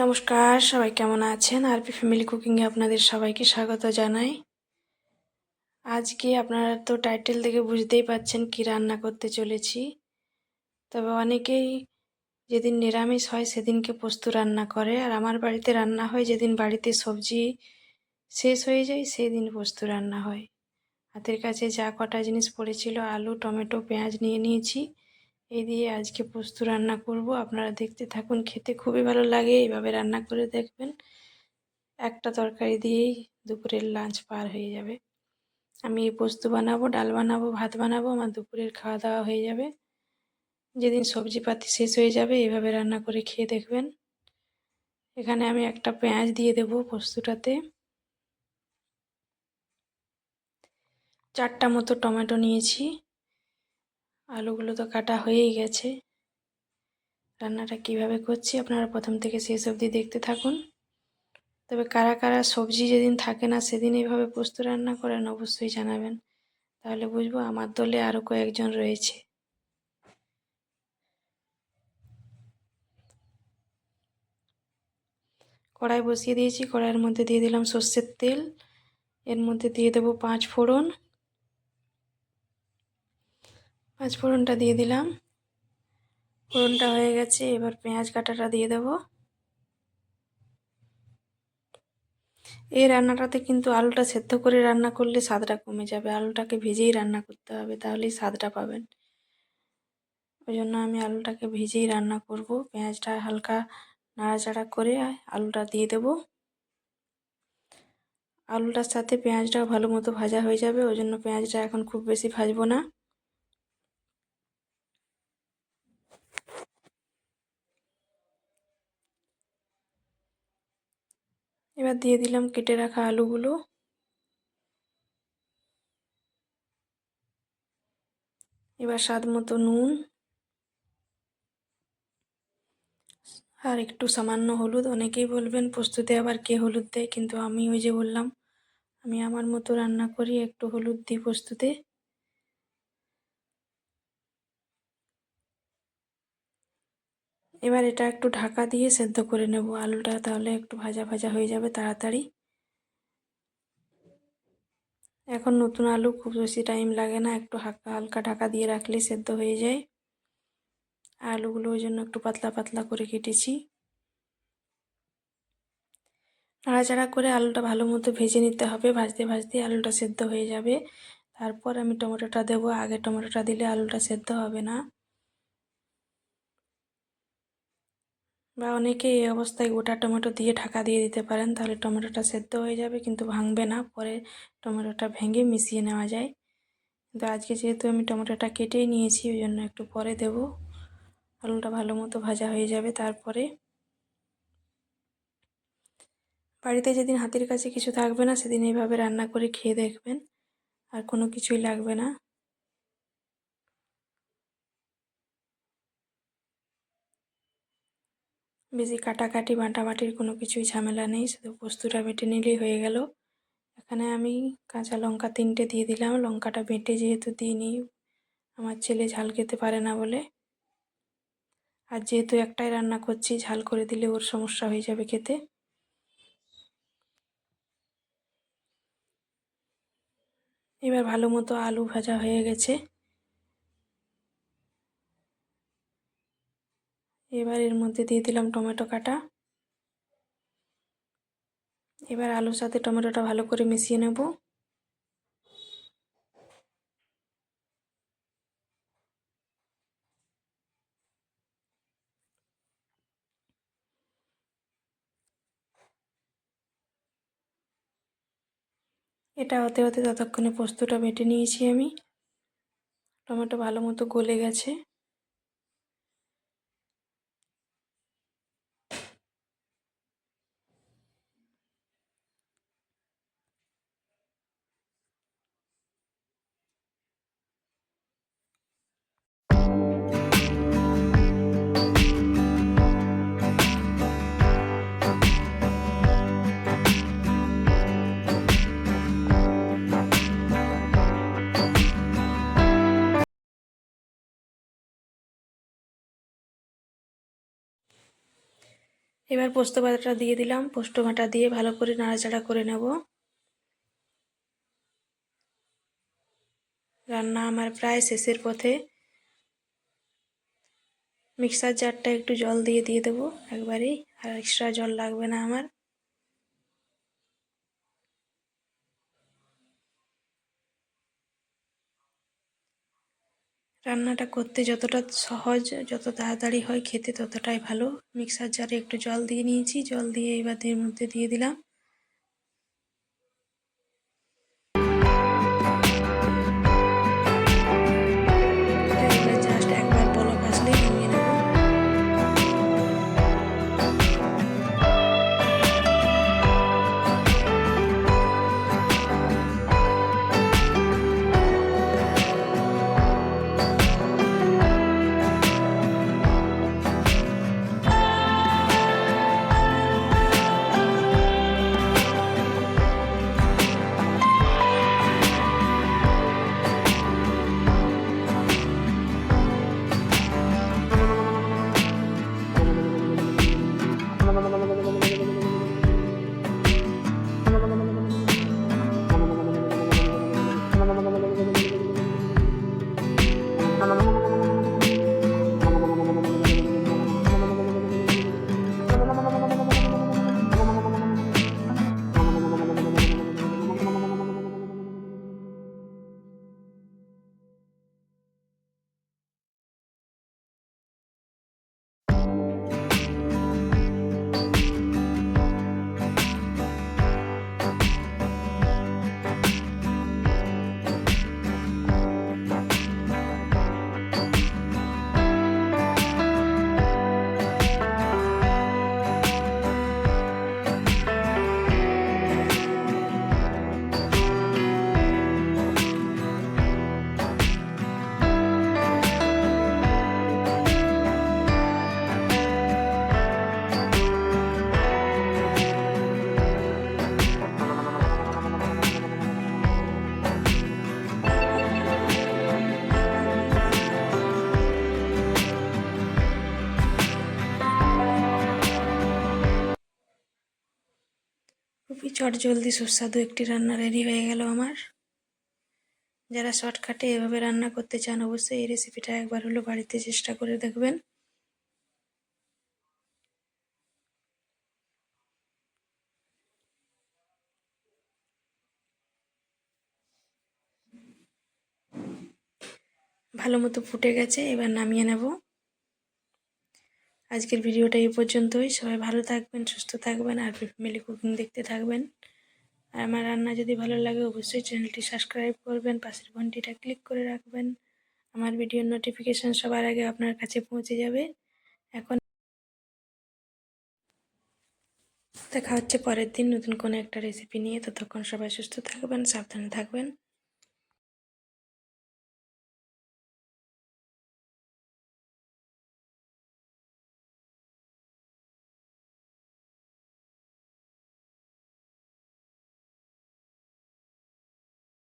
নমস্কার, সবাই কেমন আছেন? আরপি ফ্যামিলি কুকিংয়ে আপনাদের সবাইকে স্বাগত জানাই। আজকে আপনারা তো টাইটেল থেকে বুঝতেই পাচ্ছেন কি রান্না করতে চলেছি। তবে অনেকেই যেদিন নিরামিষ হয় সেদিনকে পোস্ত রান্না করে, আর আমার বাড়িতে রান্না হয় যেদিন বাড়িতে সবজি শেষ হয়ে যায় সেই দিন পোস্ত রান্না হয়। হাতের কাছে যা কটা জিনিস পড়েছিল, আলু, টমেটো, পেঁয়াজ নিয়ে নিয়েছি। এই দিয়ে আজকে পোস্ত রান্না করব। আপনারা দেখতে থাকুন, খেতে খুবই ভালো লাগে, এইভাবে রান্না করে দেখবেন। একটা তরকারি দিয়েই দুপুরের লাঞ্চ পার হয়ে যাবে। আমি এই পোস্ত বানাবো, ডাল বানাবো, ভাত বানাবো, আমার দুপুরের খাওয়া দাওয়া হয়ে যাবে। যেদিন সবজিপাতি শেষ হয়ে যাবে, এইভাবে রান্না করে খেয়ে দেখবেন। এখানে আমি একটা পেঁয়াজ দিয়ে দেব পোস্তটাতে। চারটা মতো টমেটো নিয়েছি। আলুগুলো তো কাটা হয়েই গেছে। রান্নাটা কীভাবে করছি আপনারা প্রথম থেকে শেষ অবধি দেখতে থাকুন। তবে কারা কারা সবজি যেদিন থাকে না সেদিন এইভাবে পোস্ত রান্না করেন অবশ্যই জানাবেন। তাহলে বুঝব আমার দলে আরও কয়েকজন রয়েছে। কড়াই বসিয়ে দিয়েছি, কড়াইয়ের মধ্যে দিয়ে দিলাম সর্ষের তেল। এর মধ্যে দিয়ে দেবো পাঁচ ফোড়ন। পাঁচ ফোড়নটা দিয়ে দিলাম। ফোড়নটা হয়ে গেছে, এবার পেঁয়াজ কাটাটা দিয়ে দেব। এই রান্নাটাতে কিন্তু আলুটা সেদ্ধ করে রান্না করলে স্বাদটা কমে যাবে। আলুটাকে ভেজেই রান্না করতে হবে, তাহলেই স্বাদটা পাবেন। ওই জন্য আমি আলুটাকে ভেজেই রান্না করব। পেঁয়াজটা হালকা নাড়াচাড়া করে আলুটা দিয়ে দেব। আলুটার সাথে পেঁয়াজটাও ভালো মতো ভাজা হয়ে যাবে, ওই জন্য পেঁয়াজটা এখন খুব বেশি ভাজবো না। এবার দিয়ে দিলাম কেটে রাখা আলুগুলো। এবার স্বাদ মতো নুন আর একটু সামান্য হলুদ। অনেকেই বলবেন পোস্ততে আবার কে হলুদ দেয়? কিন্তু আমি ওই যে বললাম, আমি আমার মতো রান্না করি, একটু হলুদ দিই পোস্ততে এবার এটা একটু ঢাকা দিয়ে সেদ্ধ করে নেব আলুটা, তাহলে একটু ভাজা ভাজা হয়ে যাবে তাড়াতাড়ি। এখন নতুন আলু খুব বেশি টাইম লাগে না, একটু হালকা হালকা ঢাকা দিয়ে রাখলে সেদ্ধ হয়ে যায়। আলুগুলো ওই জন্য একটু পাতলা পাতলা করে কেটেছি। নাড়াচাড়া করে আলুটা ভালো মতো ভেজে নিতে হবে, ভাজতে ভাজতে আলুটা সেদ্ধ হয়ে যাবে। তারপর আমি টমেটোটা দেবো, আগে টমেটোটা দিলে আলুটা সেদ্ধ হবে না। বা অনেকে এই অবস্থায় গোটা টমেটো দিয়ে ঢাকা দিয়ে দিতে পারেন, তাহলে টমেটোটা সেদ্ধ হয়ে যাবে, কিন্তু ভাঙবে না। পরে টমেটোটা ভেঙে মিশিয়ে নেওয়া যায়। কিন্তু আজকে যেহেতু আমি টমেটোটা কেটেই নিয়েছি, ওই জন্য একটু পরে দেব। আলুটা ভালো মতো ভাজা হয়ে যাবে তারপরে। বাড়িতে যেদিন হাতের কাছে কিছু থাকবে না, সেদিন এইভাবে রান্না করে খেয়ে দেখবেন। আর কোনো কিছুই লাগবে না। বেশি কাটাকাটি বাটাবাটির কোনো কিছুই ঝামেলা নেই, শুধু পোস্তটা বেটে নিলেই হয়ে গেল। এখানে আমি কাঁচা লঙ্কা তিনটে দিয়ে দিলাম। লঙ্কাটা বেটে যেহেতু দিইনি, আমার ছেলে ঝাল খেতে পারে না বলে। আর যেহেতু একটাই রান্না করছি, ঝাল করে দিলে ওর সমস্যা হয়ে যাবে খেতে। এবার ভালো মতো আলু ভাজা হয়ে গেছে। এবার এর মধ্যে দিয়ে দিলাম টমেটো কাটা। এবার আলুর সাথে টমেটোটা ভালো করে মিশিয়ে নেব। এটা হতে হতে ততক্ষণে পোস্তটা বেটে নিয়েছি আমি। টমেটো ভালো মতো গলে গেছে। এবার পোস্ত বাটাটা দিয়ে দিলাম। পোস্ত বাটা দিয়ে ভালো করে নাড়াচাড়া করে নেব। রান্না আমার প্রায় শেষের পথে। মিক্সার জারটা একটু জল দিয়ে দিয়ে দেবো একবারেই, আর এক্সট্রা জল লাগবে না আমার। রান্নাটা করতে যতটা সহজ, যত তাড়াতাড়ি হয় খেতে ততটাই ভালো। মিক্সার জারে একটু জল দিয়ে নিয়েছি। জল দিয়ে এবার এর মধ্যে দিয়ে দিলাম। খুবই চট জলদি সুস্বাদু একটি রান্না রেডি হয়ে গেল আমার। যারা শর্টকাটে এভাবে রান্না করতে চান, অবশ্যই এই রেসিপিটা একবার হলো বাড়িতে চেষ্টা করে দেখবেন। ভালো মতো ফুটে গেছে, এবার নামিয়ে নেব। আজকের ভিডিওটা এই পর্যন্তই। সবাই ভালো থাকবেন, সুস্থ থাকবেন, আর ফ্যামিলি কুকিং দেখতে থাকবেন। আর আমার রান্না যদি ভালো লাগে, অবশ্যই চ্যানেলটি সাবস্ক্রাইব করবেন, পাশের ঘন্টিটা ক্লিক করে রাখবেন। আমার ভিডিওর নোটিফিকেশান সবার আগে আপনার কাছে পৌঁছে যাবে। এখন দেখা হচ্ছে পরের দিন নতুন কোনো একটা রেসিপি নিয়ে। ততক্ষণ সবাই সুস্থ থাকবেন, সাবধানে থাকবেন।